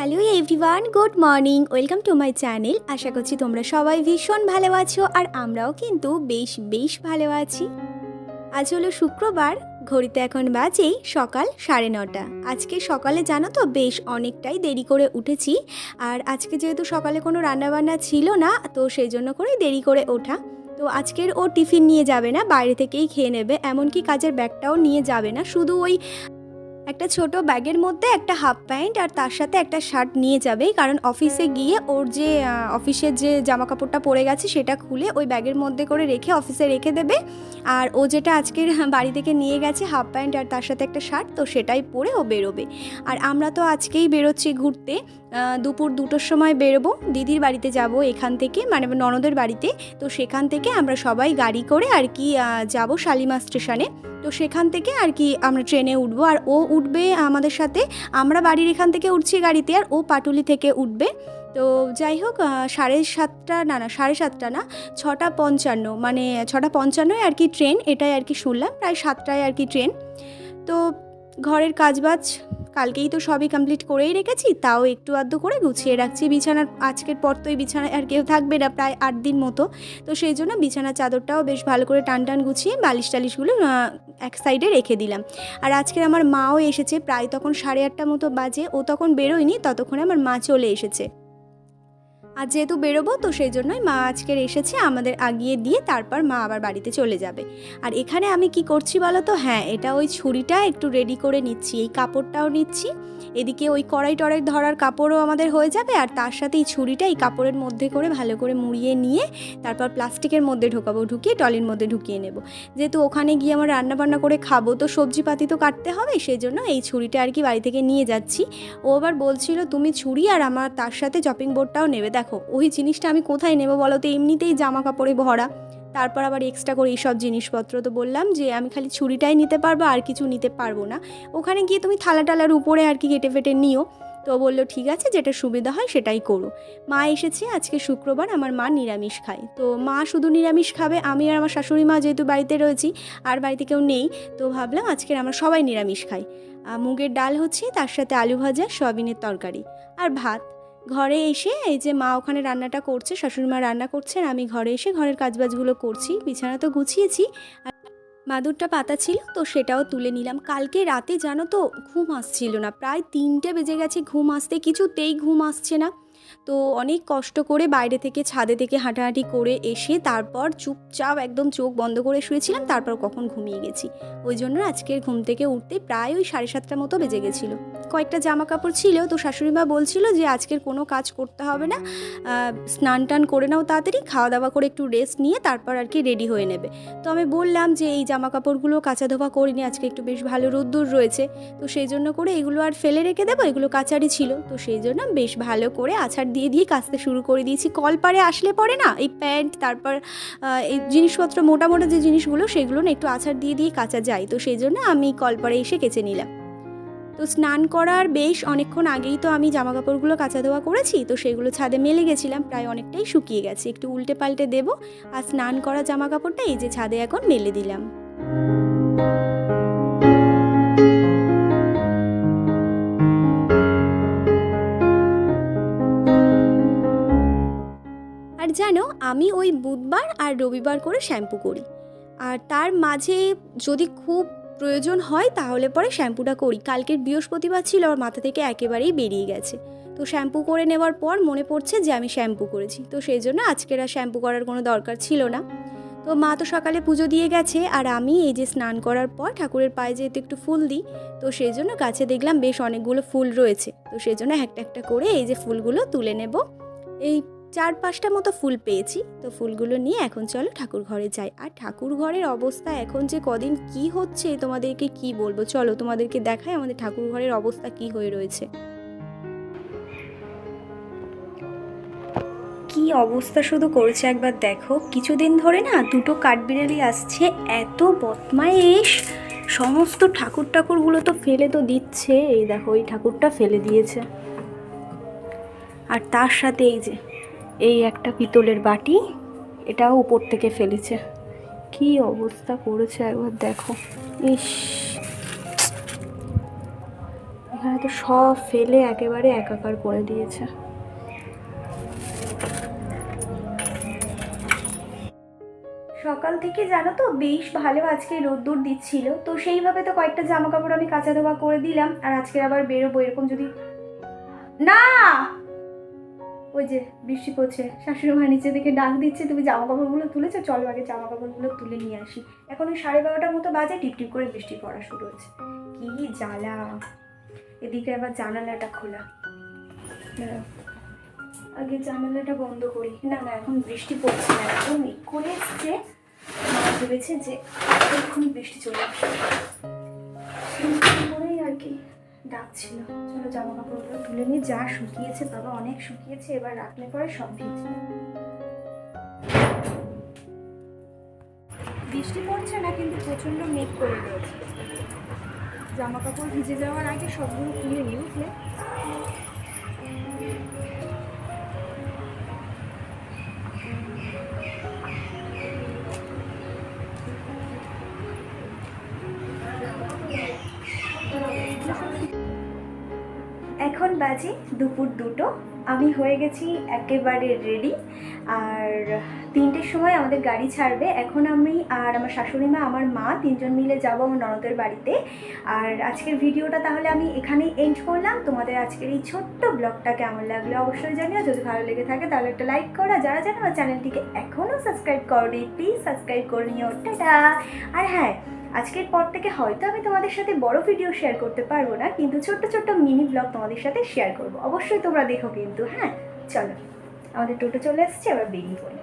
Hello everyone, good morning, welcome to my channel. আশা করছি তোমরা সবাই ভীষণ ভালো আছো আর আমরাও কিন্তু বেশ বেশ ভালো আছি। আজ হলো শুক্রবার, ঘড়িতে এখন বাজেই সকাল সাড়ে নটা। আজকে সকালে জানো তো বেশ অনেকটাই দেরি করে উঠেছি। আর আজকে যেহেতু সকালে কোনো রান্নাবান্না ছিল না, তো সেই জন্য করেই দেরি করে ওঠা। তো আজকের ও টিফিন নিয়ে যাবে না, বাইরে থেকেই খেয়ে নেবে। এমনকি কাজের ব্যাগটাও নিয়ে যাবে না। শুধু ওই একটা ছোট ব্যাগের মধ্যে একটা হাফ প্যান্ট আর তার সাথে একটা শার্ট নিয়ে যাবেই কারণ অফিসে গিয়ে ওর যে অফিসের যে জামা কাপড়টা পরে গেছে সেটা খুলে ওই ব্যাগের মধ্যে করে রেখে অফিসে রেখে দেবে। আর ও যেটা আজকের বাড়ি থেকে নিয়ে গেছে হাফ প্যান্ট আর তার সাথে একটা শার্ট, তো সেটাই পরে ও বেরোবে। আর আমরা তো আজকেই বেরোচ্ছি ঘুরতে। দুপুর দুটোর সময় বেরোবো, দিদির বাড়িতে যাব এখান থেকে মানে ননদের বাড়িতে। তো সেখান থেকে আমরা সবাই গাড়ি করে আর কি যাব শালিমা স্টেশনে। তো সেখান থেকে আর কি আমরা ট্রেনে উঠবো। আর ও উঠবে আমাদের সাথে। আমরা বাড়ির এখান থেকে উঠছি গাড়িতে আর ও পাটুলি থেকে উঠবে। তো যাই হোক সাড়ে সাতটা, না না, সাড়ে সাতটা না, ছটা পঞ্চান্ন। মানে ছটা পঞ্চান্নই আর কি ট্রেন, এটাই আর কি শুনলাম। প্রায় সাতটায় আর কি ট্রেন। তো ঘরের কাজবাজ কালকেই তো সবই কমপ্লিট করেই রেখেছি, তাও একটু আধ করে গুছিয়ে রাখছি। বিছানার আজকের পর তো এই বিছানায় আর কেউ থাকবে না, প্রায় আট দিন মতো। তো সেই জন্য বিছানার চাদরটাও বেশ ভালো করে টান টান গুছিয়ে বালিশ টালিশগুলো এক সাইডে রেখে দিলাম। আর আজকের আমার মাও এসেছে, প্রায় তখন সাড়ে আটটা মতো বাজে, ও তখন বেরোয়নি, ততক্ষণে আমার মা চলে এসেছে। আর যেহেতু বেরোবো, তো সেই জন্যই মা আজকের এসেছে আমাদের আগিয়ে দিয়ে তারপর মা আবার বাড়িতে চলে যাবে। আর এখানে আমি কি করছি বলো তো? হ্যাঁ এটা ওই ছুরিটা একটু রেডি করে নিচ্ছি, এই কাপড়টাও নিচ্ছি। এদিকে ওই কড়াই টড়াই ধরার কাপড়ও আমাদের হয়ে যাবে আর তার সাথে এই ছুরিটা এই কাপড়ের মধ্যে করে ভালো করে মুড়িয়ে নিয়ে তারপর প্লাস্টিকের মধ্যে ঢোকাবো, ঢুকিয়ে টলির মধ্যে ঢুকিয়ে নেব। যেহেতু ওখানে গিয়ে আমার রান্না বান্না করে খাব, তো সবজিপাতি তো কাটতে হবে সেই জন্য এই ছুরিটা আর কি বাড়ি থেকে নিয়ে যাচ্ছি। ও আবার বলছিল, তুমি ছুরি আর আমার তার সাথে চপিং বোর্ডটাও নেবে। দেখো, ওই জিনিসটা আমি কোথায় নেব বলো তো? এমনিতেই জামা কাপড়ে ভরা। তারপর আবার এক্সট্রা করে এইসব জিনিসপত্র তো বললাম যে আমি খালি ছুরিটাই নিতে পারব, আর কিছু নিতে পারব না। ওখানে গিয়ে তুমি থালা টালার উপরে আর কি কেটে ফেটে নিও। তো বলল, ঠিক আছে, যেটা সুবিধা হয় সেটাই করো। মা এসেছে আজকে শুক্রবার, আমার মা নিরামিষ খায়। তো মা শুধু নিরামিষ খাবে, আমি আর আমার শাশুড়ি মা যেহেতু বাড়িতে রয়েছি, আর বাড়িতে কেউ নেই, তো ভাবলাম আজকের আমরা সবাই নিরামিষ খাই মুগের ডাল হচ্ছে, তার সাথে আলু ভাজা, সয়াবিনের তরকারি, আর ভাত। ঘরে এসে এই যে মা ওখানে রান্নাটা করছে শাশুড়ি মা রান্না করছেন, আমি ঘরে এসে ঘরের কাজবাজগুলো করছি, বিছানা তো গুছিয়েছি। আর মাদুরটা পাতা ছিল, তো সেটাও তুলে নিলাম। কালকে রাতে জানো তো ঘুম আসছিল না, প্রায় তিনটে বেজে গেছে ঘুম আসতে, কিছুতেই ঘুম আসছে না। তো অনেক কষ্ট করে বাইরে থেকে, ছাদে থেকে হাঁটাহাঁটি করে এসে তারপর চুপচাপ একদম চোখ বন্ধ করে শুয়েছিলাম, তারপর কখন ঘুমিয়ে গেছি। ওই জন্য আজকের ঘুম থেকে উঠতে প্রায় ওই সাড়ে সাতটার মতো বেজে গেছিল। কয়েকটা জামা কাপড় ছিল, তো শাশুড়ি মা বলছিল যে আজকের কোনো কাজ করতে হবে না। স্নান টান করে নাও তাড়াতাড়ি খাওয়া দাওয়া করে একটু রেস্ট নিয়ে তারপর আর কি রেডি হয়ে নেবে। তো আমি বললাম যে এই জামা কাপড়গুলো কাঁচা ধোয়া করিনি, আজকে একটু বেশ ভালো রোদ্দুর রয়েছে। তো সেই জন্য করে এগুলো আর ফেলে রেখে দেবো, এগুলো কাচারি ছিল। তো সেই জন্য বেশ ভালো করে আছাড় দিয়ে দিয়ে কাচতে শুরু করে দিয়েছি। কল পারে আসলে পরে না, এই প্যান্ট, তারপর এই জিনিসপত্র মোটা মোটা যে জিনিসগুলো, সেগুলো না একটু আছাড় দিয়ে দিয়ে কাচা যায়। তো সেই জন্য আমি কল পারে এসে কেচে নিলাম। তো স্নান করার বেশ অনেকক্ষণ আগেই তো আমি জামা কাপড়গুলো কাচা ধোয়া করেছি, তো সেগুলো ছাদে মেলে গেছিলাম, প্রায় অনেকটাই শুকিয়ে গেছে। একটু উল্টে পাল্টে দেবো, আর স্নান করা জামা কাপড়টা এই যে ছাদে এখন মেলে দিলাম। আর জানো, আমি ওই বুধবার আর রবিবার করে শ্যাম্পু করি। আর তার মাঝে যদি খুব প্রয়োজন হয়, তাহলে পরে শ্যাম্পুটা করি। কালকের বৃহস্পতিবার ছিল আমার মাথা থেকে একেবারেই বেরিয়ে গেছে। তো শ্যাম্পু করে নেওয়ার পর মনে পড়ছে যে আমি শ্যাম্পু করেছি। তো সেই জন্য আজকের আর শ্যাম্পু করার কোনো দরকার ছিল না। তো মা তো সকালে পুজো দিয়ে গেছে, আর আমি এই যে স্নান করার পর ঠাকুরের পায়ে যেহেতু একটু ফুল দিই, তো সেই জন্য গাছে দেখলাম বেশ অনেকগুলো ফুল রয়েছে। তো সেই জন্য একটা একটা করে এই যে ফুলগুলো তুলে নেব। এই চার পাঁচটা মতো ফুল পেয়েছি। তো ফুলগুলো নিয়ে এখন চলো ঠাকুর ঘরে যাই। আর ঠাকুর ঘরের অবস্থা এখন যে কদিন কি হচ্ছে, তোমাদেরকে কি বলব? চলো তোমাদেরকে দেখাই আমাদের ঠাকুর ঘরের অবস্থা কি হয়ে রয়েছে। কি অবস্থা শুধু করেছে একবার দেখো। কিছুদিন ধরে না দুটো কাঠবিড়ালি আসছে, এত বদমাইশ সমস্ত ঠাকুর ঠাকুরগুলো তো ফেলে তো দিচ্ছে। এই দেখো এই ঠাকুরটা ফেলে দিয়েছে। আর তার সাথে এই যে এই একটা পিতলের বাটি, এটাও উপর থেকে ফেলেছে। কি অবস্থা করেছে একবার দেখো। ইস। এখানে তো সব ফেলে একেবারে একাকার করে দিয়েছে। সকাল থেকে জানো তো বেশ ভালো আজকে রোদ্দুর দিচ্ছিল। তো সেইভাবে তো কয়েকটা জামা কাপড় আমি কাঁচা ধোয়া করে দিলাম, আর আজকে আবার বেরোবো এরকম যদি না! ওই যে বৃষ্টি পড়ছে, শাশুড়ি মা নিচে থেকে ডাক দিচ্ছে, তুমি জামা কাপড়গুলো তুলেছো? চলো আগে জামা কাপড়গুলো তুলে নিয়ে আসি। এখন ওই সাড়ে বারোটার মতো বাজে টিপ টিপ করে বৃষ্টি পড়া শুরু হচ্ছে। কি জ্বালা। এদিকে আবার জানালাটা খোলা। আগে জানালাটা বন্ধ করি। না না, এখন বৃষ্টি পড়ছে না। এখন করে এসছে ভেবেছে যে এখন বৃষ্টি চলে করেই আর কি। ডাকছিল চলো জামা কাপড়গুলো তুলে নিয়ে যা শুকিয়েছে বাবা অনেক শুকিয়েছে, এবার রাখলে পরে সব ভিজবে। বৃষ্টি পড়ছে না, কিন্তু প্রচণ্ড মেঘ করে রয়েছে। জামা কাপড় ভিজে যাওয়ার আগে সবগুলো তুলে নিয়ে উঠলে এখন বাজে দুপুর দুটো। আমি হয়ে গেছি একেবারে রেডি আর তিনটের সময় আমাদের গাড়ি ছাড়বে। এখন আমি আর আমার শাশুড়ি মা, আমার মা তিনজন মিলে যাব আমার ননদের বাড়িতে। আর আজকের ভিডিওটা তাহলে আমি এখানেই এন্ড করলাম। তোমাদের আজকের এই ছোট্ট ব্লগটা কেমন লাগল অবশ্যই জানিও। যদি ভালো লেগে থাকে তাহলে একটা লাইক করো। যারা জানো আমার চ্যানেলটিকে এখনও সাবস্ক্রাইব করোনি প্লিজ সাবস্ক্রাইব করে নিও। টাটা! আর হ্যাঁ আজকের পর থেকে হয়তো আমি তোমাদের সাথে বড় ভিডিও শেয়ার করতে পারব না, কিন্তু ছোট্ট ছোট্ট মিনি ব্লগ তোমাদের সাথে শেয়ার করব। অবশ্যই তোমরা দেখো কিন্তু হ্যাঁ? চলো, আমাদের টোটো চলে আসছে আবার বেরিয়ে পড়ি।